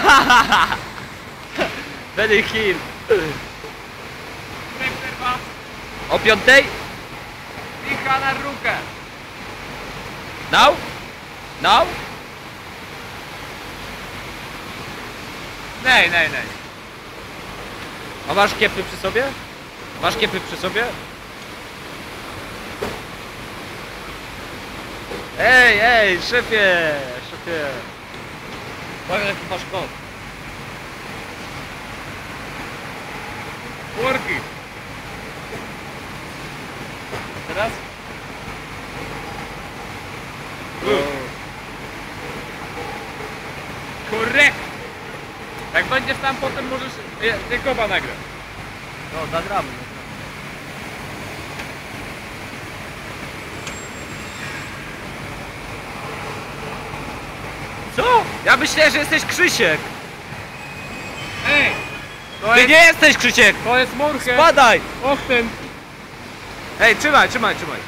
Benny Hill. O piątej? Micha na rukę. Now? Now? Nej, nej, nej. A masz kiepy przy sobie? Masz kiepy przy sobie? Ej, ej, szefie, szefie. Powiem jaki masz kod. Worki. Teraz? Korrekt. Jak będziesz tam potem możesz e, Jakoba nagrać. No, nagramy. Ja myślę, że jesteś Krzysiek. Ej! To Ty jest, nie jesteś Krzysiek. to jest Morche. Badaj. Och ten. Ej, trzymaj, trzymaj, trzymaj.